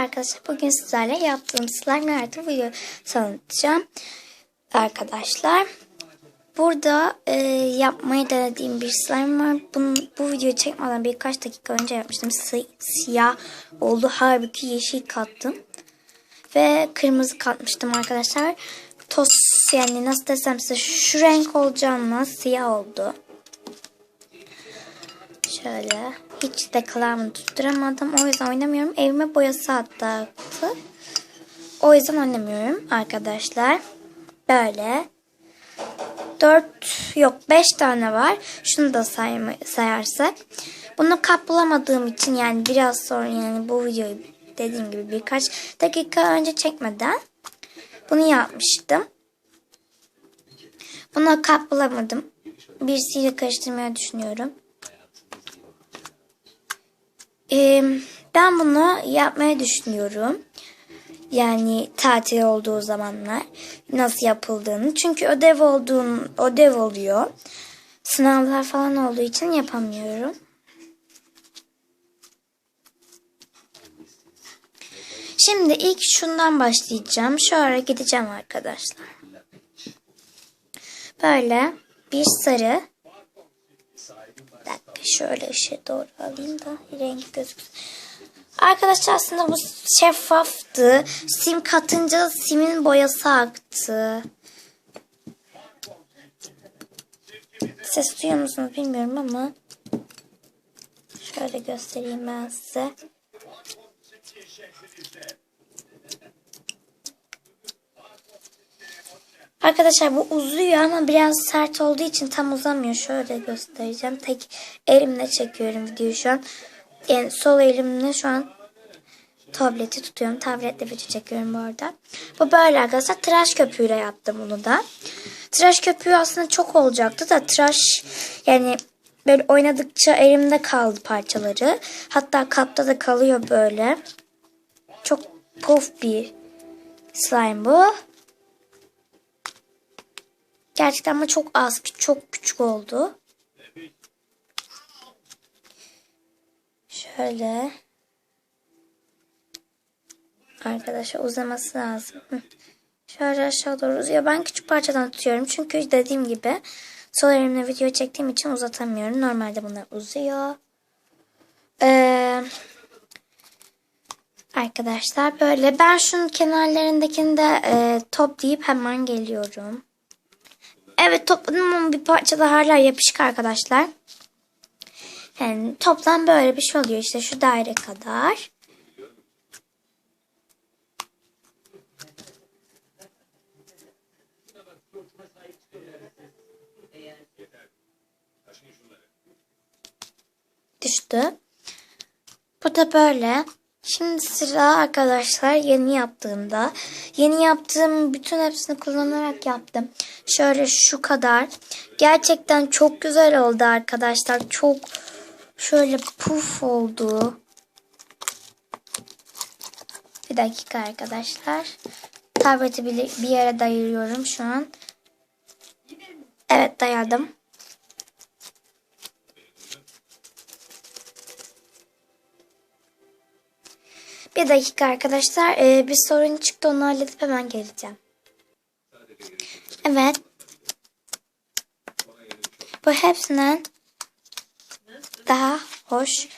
arkadaşlar. Bugün sizlerle yaptığım slime nerede video tanıtacağım. Arkadaşlar. Burada e, yapmayı denediğim bir slime var. Bunu, bu videoyu çekmeden birkaç dakika önce yapmıştım. Si siyah oldu. Halbuki yeşil kattım. Ve kırmızı katmıştım arkadaşlar. Toz yani nasıl desem size şu renk olacağına siyah oldu. Şöyle. Hiç de kılavını tutturamadım. O yüzden oynamıyorum. Evime boyası hatta. O yüzden oynamıyorum arkadaşlar. Böyle. 4 yok 5 tane var. Şunu da sayma, sayarsak. Bunu kap bulamadığım için yani biraz sonra yani bu videoyu dediğim gibi birkaç dakika önce çekmeden bunu yapmıştım. Buna kap bulamadım. Birisiyle karıştırmaya düşünüyorum. Ee, ben bunu yapmayı düşünüyorum. Yani tatil olduğu zamanlar nasıl yapıldığını. Çünkü ödev olduğun ödev oluyor. Sınavlar falan olduğu için yapamıyorum. Şimdi ilk şundan başlayacağım. Şöyle gideceğim arkadaşlar. Böyle bir sarı. Şöyle ışığı doğru alayım da renk gözüksün. Arkadaşlar aslında bu şeffaftı. Sim katınca simin boyası aktı. Ses duyuyor musunuz bilmiyorum ama şöyle göstereyim ben size. Arkadaşlar bu uzuyor ama biraz sert olduğu için tam uzamıyor. Şöyle göstereceğim. Tek elimle çekiyorum videoyu şu an. Yani sol elimle şu an tableti tutuyorum. Tabletle video çekiyorum bu arada. Bu böyle arkadaşlar. Tıraş köpüğüyle yaptım bunu da. Tıraş köpüğü aslında çok olacaktı da tıraş yani böyle oynadıkça elimde kaldı parçaları. Hatta kapta da kalıyor böyle. Çok puf bir slime bu. Gerçekten ama çok az, çok küçük oldu. Şöyle. Arkadaşlar uzaması lazım. Şöyle aşağı doğru uzuyor. Ben küçük parçadan tutuyorum. Çünkü dediğim gibi sol elimle video çektiğim için uzatamıyorum. Normalde bunlar uzuyor. Ee, arkadaşlar böyle. Ben şunun kenarlarındakini de e, toplayıp hemen geliyorum. Evet topladım ama bir parça da hala yapışık arkadaşlar. Yani toplam böyle bir şey oluyor işte şu daire kadar. Düştü. Bu da böyle. Şimdi sıra arkadaşlar yeni yaptığımda. Yeni yaptığım bütün hepsini kullanarak yaptım. Şöyle şu kadar. Gerçekten çok güzel oldu arkadaşlar. Çok şöyle puf oldu. Bir dakika arkadaşlar. Tableti bir yere dayıyorum şu an. Evet dayadım. Bir dakika arkadaşlar. Ee, bir sorun çıktı onu halledip hemen geleceğim. Evet. Bu hepsinden daha hoş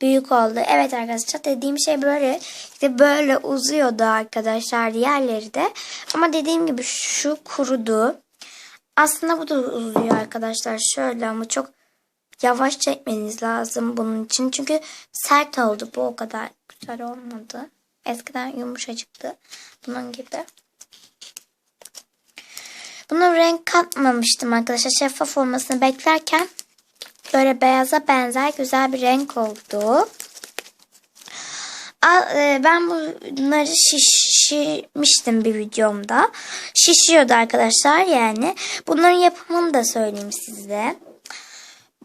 büyük oldu. Evet arkadaşlar dediğim şey böyle işte böyle uzuyordu arkadaşlar diğerleri de. Ama dediğim gibi şu kurudu. Aslında bu da uzuyor arkadaşlar. Şöyle ama çok yavaş çekmeniz lazım bunun için. Çünkü sert oldu bu o kadar güzel olmadı. Eskiden yumuşacıktı. Bunun gibi. Buna renk katmamıştım arkadaşlar. Şeffaf olmasını beklerken böyle beyaza benzer güzel bir renk oldu. e, Ben bunları şişirmiştim bir videomda. Şişiyordu arkadaşlar yani. Bunların yapımını da söyleyeyim size.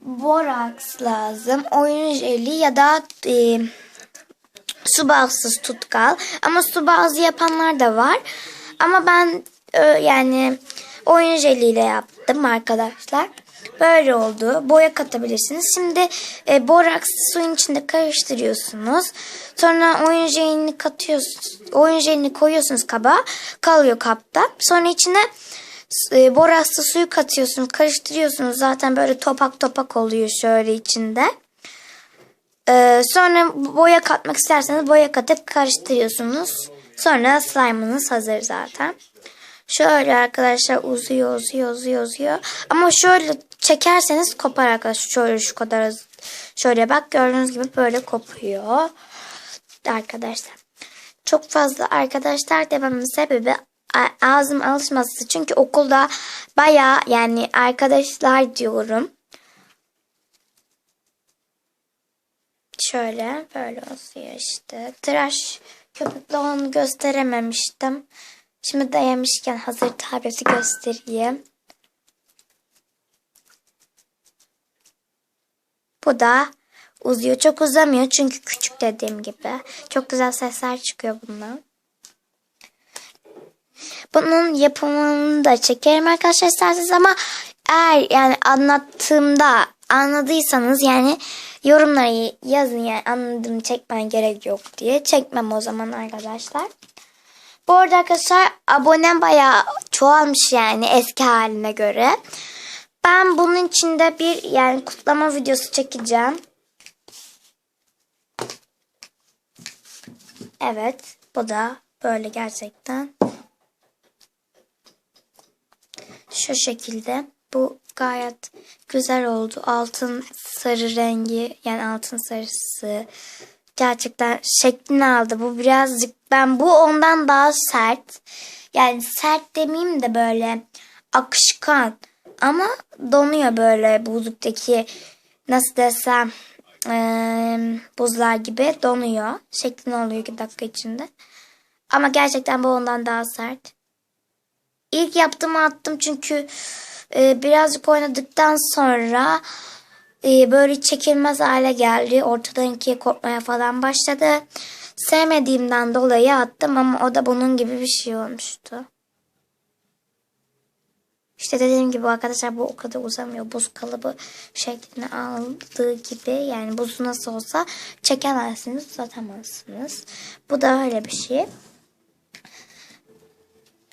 Boraks lazım. Oyun jeli ya da e, su bazsız tutkal. Ama su bazlı yapanlar da var. Ama ben e, yani oyun jeliyle yaptım arkadaşlar. Böyle oldu. Boya katabilirsiniz. Şimdi e, boraks suyun içinde karıştırıyorsunuz. Sonra oyun jelini katıyorsunuz. Oyun jelini koyuyorsunuz kaba. Kalıyor kapta. Sonra içine e, borakslı suyu katıyorsunuz. Karıştırıyorsunuz. Zaten böyle topak topak oluyor şöyle içinde. Ee, sonra boya katmak isterseniz boya katıp karıştırıyorsunuz. Sonra slime'ınız hazır zaten. Şöyle arkadaşlar uzuyor uzuyor uzuyor uzuyor. Ama şöyle çekerseniz kopar arkadaşlar. Şöyle şu kadar şöyle bak gördüğünüz gibi böyle kopuyor. Arkadaşlar. Çok fazla arkadaşlar dememin sebebi ağzım alışması. Çünkü okulda baya yani arkadaşlar diyorum. Şöyle böyle oluyor işte. Tıraş köpüklü olanı gösterememiştim. Şimdi dayamışken hazır tableti göstereyim. Bu da uzuyor. Çok uzamıyor çünkü küçük dediğim gibi. Çok güzel sesler çıkıyor bundan. Bunun yapımını da çekerim arkadaşlar isterseniz ama eğer yani anlattığımda anladıysanız yani yorumlara yazın yani anladım çekmen gerek yok diye. Çekmem o zaman arkadaşlar. Bu arada arkadaşlar abonem bayağı çoğalmış yani eski haline göre. Ben bunun içinde bir yani kutlama videosu çekeceğim. Evet bu da böyle gerçekten. Şu şekilde. Bu gayet güzel oldu. Altın sarı rengi yani altın sarısı gerçekten şeklini aldı. Bu birazcık ben bu ondan daha sert. Yani sert demeyeyim de böyle akışkan ama donuyor böyle buzluktaki nasıl desem eee, buzlar gibi donuyor. Şeklini alıyor 2 dakika içinde. Ama gerçekten bu ondan daha sert. İlk yaptığımı attım çünkü e, birazcık oynadıktan sonra e, böyle çekilmez hale geldi. Ortadan ikiye kopmaya falan başladı. Sevmediğimden dolayı attım ama o da bunun gibi bir şey olmuştu. İşte dediğim gibi arkadaşlar bu o kadar uzamıyor. Buz kalıbı şeklini aldığı gibi yani buzu nasıl olsa çekemezsiniz, uzatamazsınız. Bu da öyle bir şey.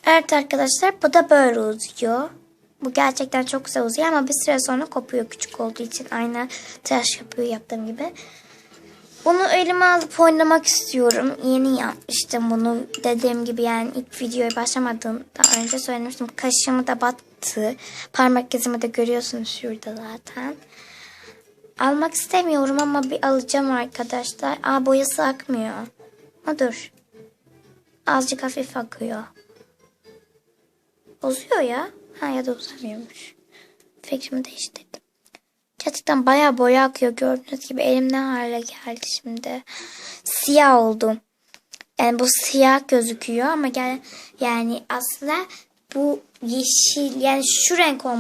Evet arkadaşlar bu da böyle uzuyor. Bu gerçekten çok güzel uzuyor ama bir süre sonra kopuyor küçük olduğu için. Aynı tıraş köpüğü yaptığım gibi. Bunu elime alıp oynamak istiyorum. Yeni yapmıştım bunu. Dediğim gibi yani ilk videoya başlamadığımdan önce söylemiştim. Kaşımı da battı. Parmak izimi de görüyorsunuz şurada zaten. Almak istemiyorum ama bir alacağım arkadaşlar. Aa boyası akmıyor. Ha dur. Azıcık hafif akıyor. Uzuyor ya. Ha ya da uzamıyormuş. Fikrimi değiştirdim. Gerçekten bayağı boya akıyor. Gördüğünüz gibi elim ne hale geldi şimdi. Siyah oldum. Yani bu siyah gözüküyor ama gel yani aslında bu yeşil yani şu renk olmalı.